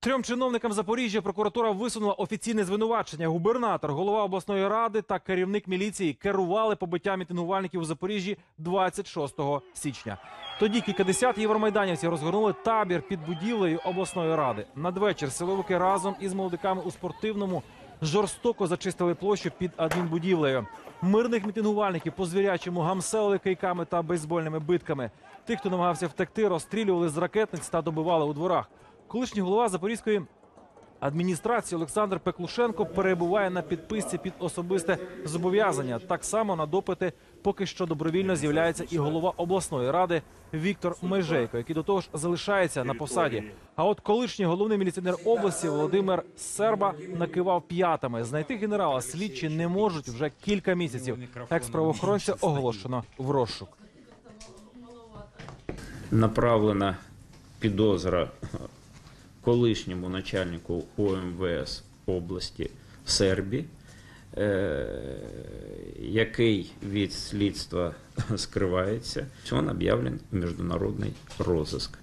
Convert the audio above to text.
Трьом чиновникам Запоріжжя прокуратура висунула офіційне звинувачення. Губернатор, голова обласної ради та керівник міліції керували побиттям мітингувальників у Запоріжжі 26 січня. Тоді кількадесят євромайданівців розгорнули табір під будівлею обласної ради. Надвечір силовики разом із молодиками у спортивному жорстоко зачистили площу під адмінбудівлею. Мирних мітингувальників по звірячому гамселили кийками та бейсбольними битками. Тих, хто намагався втекти, розстрілювали з ракетниць та добивали у дворах. Колишній голова Запорізької адміністрації Олександр Пеклушенко перебуває на підписці під особисте зобов'язання. Так само на допити поки що добровільно з'являється і голова обласної ради Віктор Межейко, який до того ж залишається на посаді. А от колишній головний міліціонер області Володимир Серба накивав п'ятами. Знайти генерала слідчі не можуть вже кілька місяців. Екс-правоохоронця оголошено в розшук. направлена підозра колишньому начальнику ОМВС області Сербі, е, який від слідства скривається. Він об'явлений міжнародний розиск.